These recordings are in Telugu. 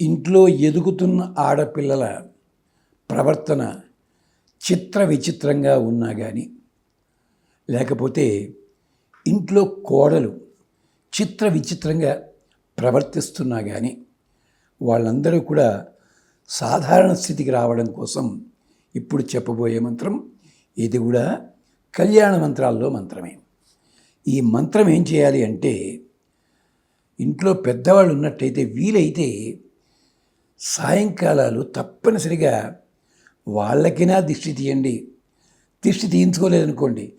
ఇంట్లో ఎదుగుతున్న ఆడపిల్లల ప్రవర్తన చిత్ర విచిత్రంగా ఉన్నా కానీ లేకపోతే ఇంట్లో కోడలు చిత్ర విచిత్రంగా ప్రవర్తిస్తున్నా కానీ వాళ్ళందరూ కూడా సాధారణ స్థితికి రావడం కోసం ఇప్పుడు చెప్పబోయే మంత్రం ఇది కూడా కళ్యాణ మంత్రాల్లో మంత్రమే. ఈ మంత్రం ఏం చేయాలి అంటే ఇంట్లో పెద్దవాళ్ళు ఉన్నట్టయితే వీలైతే సాయంకాలాలు తప్పనిసరిగా వాళ్ళకినా దిష్టి తీయండి. దిష్టి తీయించుకోలేదనుకోండి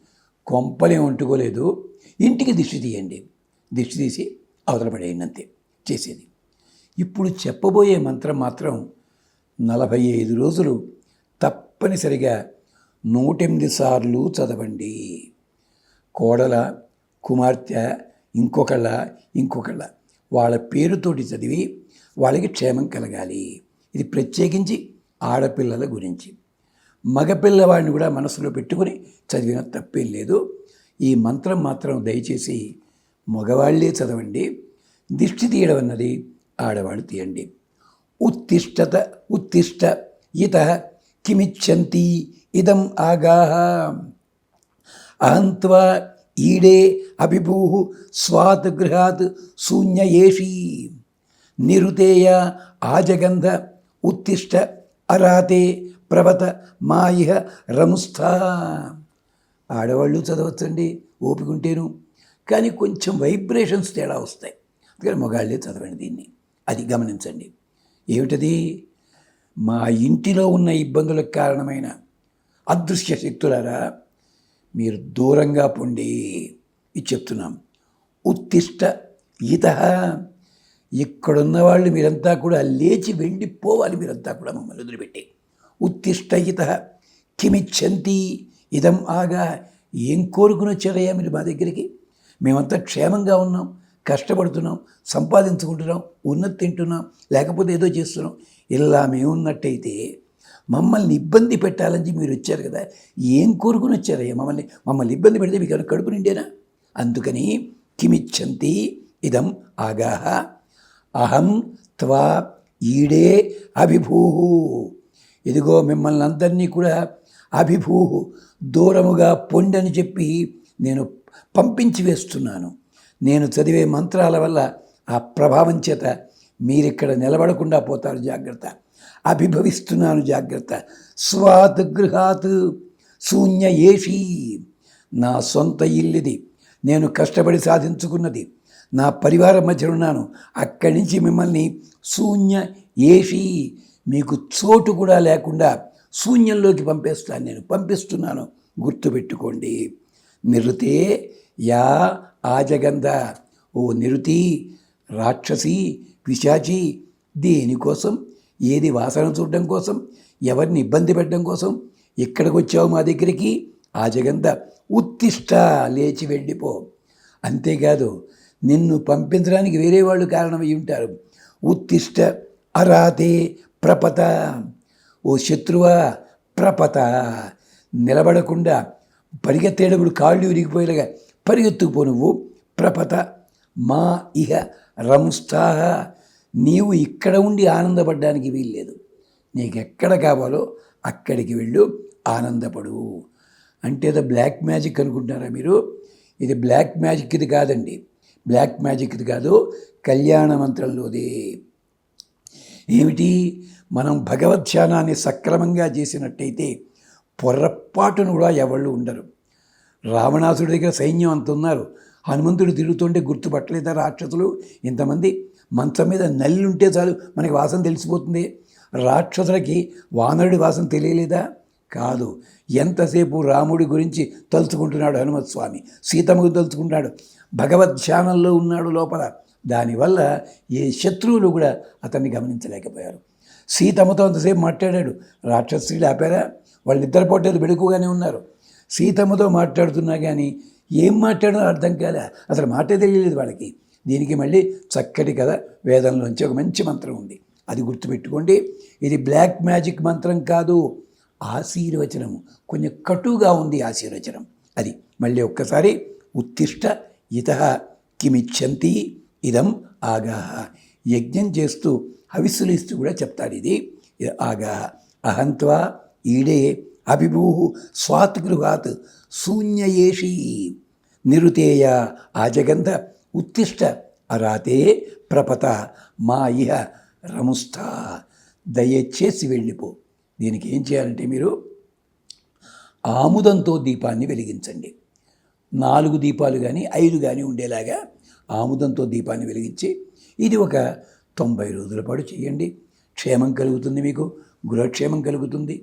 కొంపలే వంటుకోలేదు ఇంటికి దిష్టి తీయండి. దిష్టి తీసి అవతల పడేయండి అంతే చేసేది. ఇప్పుడు చెప్పబోయే మంత్రం మాత్రం నలభై ఐదు రోజులు తప్పనిసరిగా నూటెనిమిది సార్లు చదవండి. కోడల కుమార్తె ఇంకొకళ్ళ ఇంకొకళ్ళ వాళ్ళ పేరుతోటి చదివి వాళ్ళకి క్షేమం కలగాలి. ఇది ప్రత్యేకించి ఆడపిల్లల గురించి. మగపిల్లవాడిని కూడా మనసులో పెట్టుకుని చదివిన తప్పేం లేదు. ఈ మంత్రం మాత్రం దయచేసి మగవాళ్ళే చదవండి. దిష్టి తీయడం అన్నది ఆడవాళ్ళు తీయండి. ఉత్తిష్టత ఉత్తిష్ట ఇత కిమిచ్చంతి ఇదం ఆగాహ. అహంత్వా ఈడే అభిభూ స్వాత్ గృహాత్ శూన్య ఏషీ. నిరుతేయ ఆజగంధ ఉత్తిష్ట అరాతే ప్రవత మాయిహ రముస్థా. ఆడవాళ్ళు చదవచ్చండి ఓపికంటేను. కానీ కొంచెం వైబ్రేషన్స్ తేడా వస్తాయి. అందుకని మగాళ్ళే చదవండి దీన్ని. అది గమనించండి. ఏమిటది? మా ఇంటిలో ఉన్న ఇబ్బందులకు కారణమైన అదృశ్య శక్తులారా? మీరు దూరంగా పొండి. ఇది చెప్తున్నాం. ఉత్తిష్ట ఈత ఇక్కడున్న వాళ్ళు మీరంతా కూడా లేచి వెళ్ళిపోవాలి మీరంతా కూడా మమ్మల్ని వదిలిపెట్టి. ఉత్తిష్ట ఇత కిమిచ్చంతి ఇదం ఆగా ఏం కోరుకుని వచ్చారయ్యా మీరు మా దగ్గరికి. మేమంతా క్షేమంగా ఉన్నాం కష్టపడుతున్నాం సంపాదించుకుంటున్నాం ఉన్నది తింటున్నాం లేకపోతే ఏదో చేస్తున్నాం. ఇలా మేమున్నట్టయితే మమ్మల్ని ఇబ్బంది పెట్టాలని మీరు వచ్చారు కదా ఏం కోరుకుని వచ్చారయ్యా మమ్మల్ని. మమ్మల్ని ఇబ్బంది పెడితే మీకు కడుపు నిండేనా? అందుకని కిమిచ్చంతి ఇదం ఆగాహ అహం త్వా ఈడే అభిభూహు. ఇదిగో మిమ్మల్ని అందరినీ కూడా అభిభూహు దూరముగా పొండని చెప్పి నేను పంపించి వేస్తున్నాను. నేను చదివే మంత్రాల వల్ల ఆ ప్రభావం చేత మీరిక్కడ నిలబడకుండా పోతారు జాగ్రత్త. అభిభవిస్తున్నాను జాగ్రత్త. స్వాత్ గృహాత్ శూన్య ఏషీ. నా సొంత ఇల్లుది నేను కష్టపడి సాధించుకున్నది. నా పరివారం మధ్య ఉన్నాను. అక్కడి నుంచి మిమ్మల్ని శూన్య ఏషి మీకు చోటు కూడా లేకుండా శూన్యంలోకి పంపేస్తాను నేను. పంపిస్తున్నాను. గుర్తుపెట్టుకోండి. నిరుతే యా ఆజగంధ. ఓ నిరుతి రాక్షసి పిశాచి దేనికోసం ఏది వాసన చూడడం కోసం? ఎవరిని ఇబ్బంది పెట్టడం కోసం? ఎక్కడికి వచ్చావు మా దగ్గరికి? ఆజగంధ ఉత్తిష్ట లేచి వెళ్ళిపో. అంతేకాదు నిన్ను పంపించడానికి వేరే వాళ్ళు కారణమై ఉంటారు. ఉత్తిష్ట అరాతే ప్రపత. ఓ శత్రువా ప్రపత. నిలబడకుండా పరిగెత్తేటప్పుడు కాళ్ళు విరిగిపోయేలాగా పరిగెత్తుకుపో నువ్వు. ప్రపత మా ఇహ రంస్థాహ నీవు ఇక్కడ ఉండి ఆనందపడడానికి వీల్లేదు. నీకు ఎక్కడ కావాలో అక్కడికి వెళ్ళు ఆనందపడు. అంటే ఏదో బ్లాక్ మ్యాజిక్ అనుకుంటున్నారా మీరు? ఇది బ్లాక్ మ్యాజిక్ ఇది కాదండి. బ్లాక్ మ్యాజిక్ది కాదు కళ్యాణ మంత్రంలోది. ఏమిటి? మనం భగవత్ ధ్యానాన్ని సక్రమంగా చేసినట్టయితే పొరపాటును కూడా ఎవళ్ళు ఉండరు. రావణాసుడి దగ్గర సైన్యం అంత ఉన్నారు. హనుమంతుడు తిరుగుతుంటే గుర్తుపట్టలేదా రాక్షసులు? ఇంతమంది మంచం మీద నల్లి ఉంటే చాలు మనకి వాసన తెలిసిపోతుంది. రాక్షసులకి వానరుడి వాసన తెలియలేదా? కాదు. ఎంతసేపు రాముడి గురించి తలుచుకుంటున్నాడు హనుమత్ స్వామి? సీతమ్మకు తలుచుకుంటాడు భగవద్ ధ్యానంలో ఉన్నాడు లోపల. దానివల్ల ఏ శత్రువులు కూడా అతన్ని గమనించలేకపోయారు. సీతమ్మతో అంతసేపు మాట్లాడాడు. రాక్షసులు ఆపారా? వాళ్ళు నిద్రపోటేది బెడుకుగానే ఉన్నారు. సీతమ్మతో మాట్లాడుతున్నా కానీ ఏం మాట్లాడో అర్థం కాలే. అసలు మాటే తెలియలేదు వాళ్ళకి. దీనికి మళ్ళీ చక్కటి కథ వేదంలోంచి ఒక మంచి మంత్రం ఉంది. అది గుర్తుపెట్టుకోండి. ఇది బ్లాక్ మ్యాజిక్ మంత్రం కాదు. ఆశీర్వచనం కొంచెం కటుగా ఉంది ఆశీర్వచనం. అది మళ్ళీ ఒక్కసారి ఉత్తిష్ట ఇత కిమిచ్చంతి ఇదం ఆగాహ యజ్ఞం చేస్తూ హవిస్సులు ఇస్తూ కూడా చెప్తాడు ఇది. ఆగాహ అహంత్వా ఈడే అభిభూ స్వాత్ గృహాత్ శూన్యయేషి నిరుతేయ ఆజగంధ ఉత్తిష్ట అరాతే ప్రపత మా ఇహ రముస్థా. దయచేసి వెళ్ళిపో. దీనికి ఏం చేయాలంటే మీరు ఆముదంతో దీపాన్ని వెలిగించండి. నాలుగు దీపాలు కానీ ఐదు కానీ ఉండేలాగా ఆముదంతో దీపాన్ని వెలిగించి ఇది ఒక తొంభై రోజుల పాటు చేయండి. క్షేమం కలుగుతుంది మీకు గృహక్షేమం కలుగుతుంది.